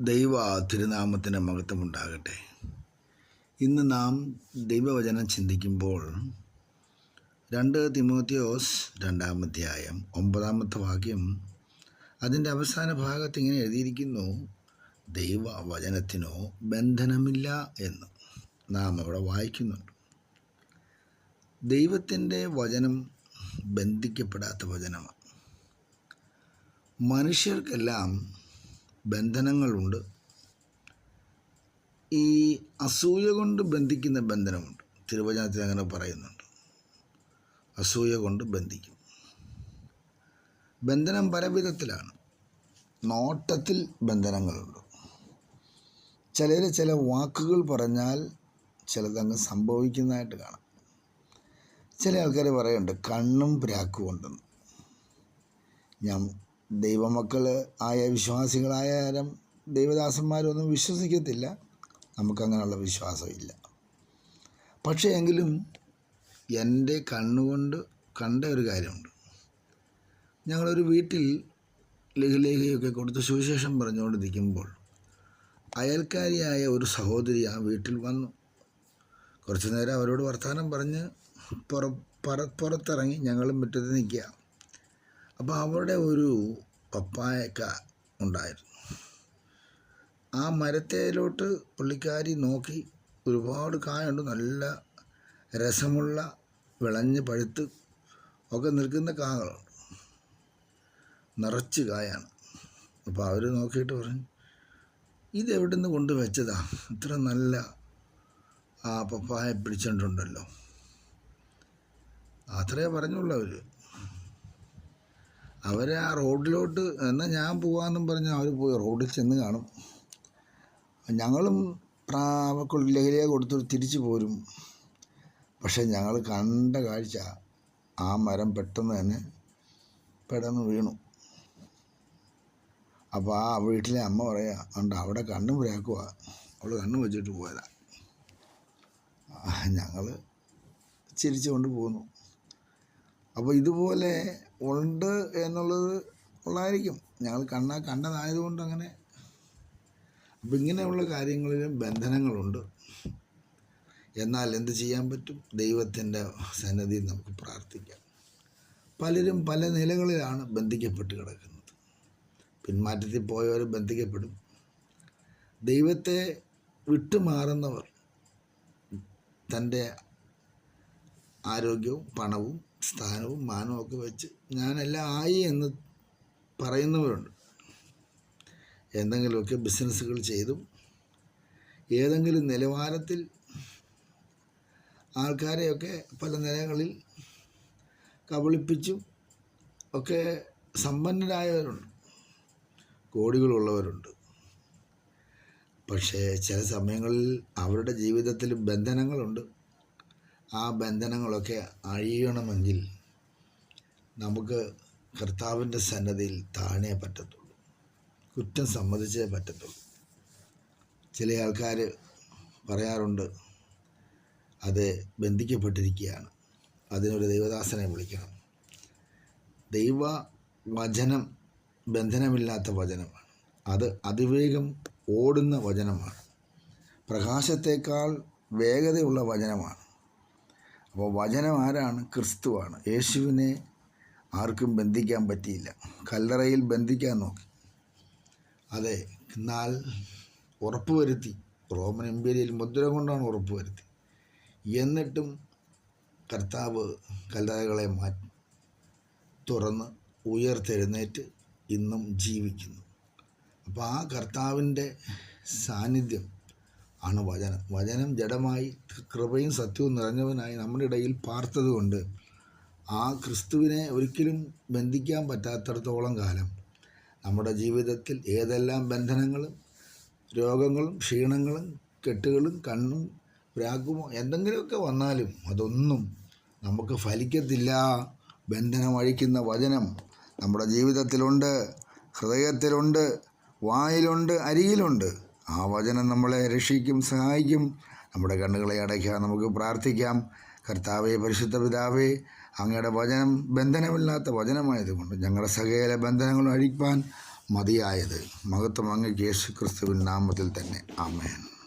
ദൈവ തിരുനാമത്തിന് മഹത്വമുണ്ടാകട്ടെ ഇന്ന് നാം ദൈവവചനം ചിന്തിക്കുമ്പോൾ രണ്ട് തിമോത്തിയോസ് രണ്ടാം രണ്ടാമധ്യായം ഒമ്പതാമത്തെ വാക്യം അതിന്റെ അവസാന ഭാഗത്ത് ഇങ്ങനെ എഴുതിയിരിക്കുന്നു ദൈവവചനത്തിനോ ബന്ധനമില്ല എന്ന് നാം അവിടെ വായിക്കുന്നുണ്ട്. ദൈവത്തിന്റെ വചനം ബന്ധിക്കപ്പെടാത്ത വചനമാണ്. മനുഷ്യർക്കെല്ലാം ബന്ധനങ്ങളുണ്ട്. ഈ അസൂയ കൊണ്ട് ബന്ധിക്കുന്ന ബന്ധനമുണ്ട്. തിരുവചനത്തിൽ അങ്ങനെ പറയുന്നുണ്ട്. അസൂയ കൊണ്ട് ബന്ധിക്കും. ബന്ധനം പലവിധത്തിലാണ് നോട്ടത്തിൽ ബന്ധനങ്ങളുണ്ട്. ചിലർ ചില വാക്കുകൾ പറഞ്ഞാൽ ചിലതങ്ങ് സംഭവിക്കുന്നതായിട്ട് കാണാം. ചില ആൾക്കാർ പറയുന്നുണ്ട് കണ്ണും പ്രാക്കുമുണ്ടെന്ന് ഞാൻ ദൈവമക്കൾ ആയ വിശ്വാസികളായാലും ദൈവദാസന്മാരൊന്നും വിശ്വസിക്കത്തില്ല. നമുക്കങ്ങനെയുള്ള വിശ്വാസമില്ല. പക്ഷേ എങ്കിലും എന്റെ കണ്ണുകൊണ്ട് കണ്ട ഒരു കാര്യമുണ്ട്. ഞങ്ങളൊരു വീട്ടിൽ ലഘുലേഖയൊക്കെ കൊടുത്ത് സുവിശേഷം പറഞ്ഞുകൊണ്ടിരിക്കുമ്പോൾ അയൽക്കാരിയായ ഒരു സഹോദരി ആ വീട്ടിൽ വന്നു. കുറച്ചു നേരം അവരോട് വർത്തമാനം പറഞ്ഞ് പുറ പറ പുറത്തിറങ്ങി ഞങ്ങളും മുറ്റത്ത് നിൽക്കുക. അപ്പോൾ അവിടെ ഒരു പപ്പായക്ക ഉണ്ടായിരുന്നു. ആ മരത്തേലോട്ട് പുള്ളിക്കാരി നോക്കി ഒരുപാട് കായുണ്ട്. നല്ല രസമുള്ള വിളഞ്ഞ് പഴുത്ത് ഒക്കെ നിൽക്കുന്ന കാകളുണ്ട്. നിറച്ച് കായാണ്. അപ്പോൾ അവർ നോക്കിയിട്ട് പറഞ്ഞു ഇതെവിടുന്ന് കൊണ്ട് വെച്ചതാ ഇത്ര നല്ല ആ പപ്പായ പിടിച്ചിട്ടുണ്ടല്ലോ. അത്രേ പറഞ്ഞുള്ളൂ അവർ. അവരെ ആ റോഡിലോട്ട് എന്നാൽ ഞാൻ പോകാമെന്നും പറഞ്ഞ് അവർ പോയി റോഡിൽ ചെന്ന് കാണും. ഞങ്ങളും ലഹരിയെ കൊടുത്തിട്ട് തിരിച്ചു പോരും. പക്ഷേ ഞങ്ങൾ കണ്ട കാഴ്ച ആ മരം പെട്ടെന്ന് തന്നെ പെടന്ന് വീണു. അപ്പോൾ ആ വീട്ടിലെ അമ്മ പറയാ ഉണ്ട് അവിടെ കണ്ണും പുരാക്കുക അവൾ കണ്ണും വെച്ചിട്ട് പോയതാണ് ഞങ്ങൾ ചിരിച്ചുകൊണ്ട് പോന്നു. അപ്പോൾ ഇതുപോലെ ഉണ്ട് എന്നുള്ളത് ഉള്ളതായിരിക്കും ഞങ്ങൾ കണ്ണാ കണ്ടതായതുകൊണ്ട് അങ്ങനെ. അപ്പം ഇങ്ങനെയുള്ള കാര്യങ്ങളിലും ബന്ധനങ്ങളുണ്ട്. എന്നാൽ എന്ത് ചെയ്യാൻ പറ്റും? ദൈവത്തിന്റെ സന്നദ്ധിയിൽ നമുക്ക് പ്രാർത്ഥിക്കാം. പലരും പല നിലകളിലാണ് ബന്ധിക്കപ്പെട്ട് കിടക്കുന്നത്. പിന്മാറ്റത്തിൽ പോയവർ ബന്ധിക്കപ്പെടും. ദൈവത്തെ വിട്ടുമാറുന്നവർ തന്റെ ആരോഗ്യവും പണവും സ്ഥാനവും മാനവും ഒക്കെ വെച്ച് ഞാനെല്ലാം ആയി എന്ന് പറയുന്നവരുണ്ട്. എന്തെങ്കിലുമൊക്കെ ബിസിനസ്സുകൾ ചെയ്തും ഏതെങ്കിലും നിലവാരത്തിൽ ആൾക്കാരെയൊക്കെ പല നിലകളിൽ കബളിപ്പിച്ചും ഒക്കെ സമ്പന്നരായവരുണ്ട്. കോടികളുള്ളവരുണ്ട്. പക്ഷേ ചില സമയങ്ങളിൽ അവരുടെ ജീവിതത്തിൽ ബന്ധനങ്ങളുണ്ട്. ആ ബന്ധനങ്ങളൊക്കെ അഴിയണമെങ്കിൽ നമുക്ക് കർത്താവിന്റെ സന്നദ്ധയിൽ താഴെ പറ്റത്തുള്ളൂ. കുറ്റം സമ്മതിച്ചേ പറ്റത്തുള്ളൂ. ചില ആൾക്കാർ പറയാറുണ്ട് അത് ബന്ധിക്കപ്പെട്ടിരിക്കുകയാണ്. അതിനൊരു ദൈവദാസനെ വിളിക്കണം. ദൈവ വചനം ബന്ധനമില്ലാത്ത വചനമാണ്. അത് അതിവേഗം ഓടുന്ന വചനമാണ്. പ്രകാശത്തേക്കാൾ വേഗതയുള്ള വചനമാണ്. അപ്പോൾ വചനം ആരാണ്? ക്രിസ്തുവാണ്. യേശുവിനെ ആർക്കും ബന്ധിക്കാൻ പറ്റിയില്ല. കല്ലറയിൽ ബന്ധിക്കാൻ നോക്കി. അതെ എന്നാൽ ഉറപ്പുവരുത്തി റോമൻ എംപീരിയൽ മുദ്ര കൊണ്ടാണ് ഉറപ്പുവരുത്തി എന്നിട്ടും കർത്താവ് കല്ലറകളെ മാറ്റി. തുറന്ന് ഉയർത്തെഴുന്നേറ്റ് ഇന്നും ജീവിക്കുന്നു. അപ്പോൾ ആ കർത്താവിന്റെ സാന്നിധ്യം ആണ് വചനം. വചനം ജഡമായി കൃപയും സത്യവും നിറഞ്ഞവനായി നമ്മുടെ ഇടയിൽ പാർത്തതുകൊണ്ട് ആ ക്രിസ്തുവിനെ ഒരിക്കലും ബന്ധിക്കാൻ പറ്റാത്തടത്തോളം കാലം നമ്മുടെ ജീവിതത്തിൽ ഏതെല്ലാം ബന്ധനങ്ങളും രോഗങ്ങളും ക്ഷീണങ്ങളും കെട്ടുകളും കണ്ണും പ്രാക്കുമോ എന്തെങ്കിലുമൊക്കെ വന്നാലും അതൊന്നും നമുക്ക് ഫലിക്കത്തില്ല. ബന്ധനം അഴിക്കുന്ന വചനം നമ്മുടെ ജീവിതത്തിലുണ്ട് ഹൃദയത്തിലുണ്ട് വായിലുണ്ട് അരിയിലുണ്ട് ആ വചനം നമ്മളെ രക്ഷിക്കും സഹായിക്കും. നമ്മുടെ കണ്ണുകളെ അടയ്ക്കാൻ നമുക്ക് പ്രാർത്ഥിക്കാം. കർത്താവെ പരിശുദ്ധ പിതാവേ അങ്ങയുടെ വചനം ബന്ധനമില്ലാത്ത വചനമായതുകൊണ്ട് ഞങ്ങളുടെ സകല ബന്ധനങ്ങളും അഴിക്കാൻ മതിയായത് മഹത്വം അങ്ങ് യേശു ക്രിസ്തുവിൻ നാമത്തിൽ തന്നെ. ആമേൻ.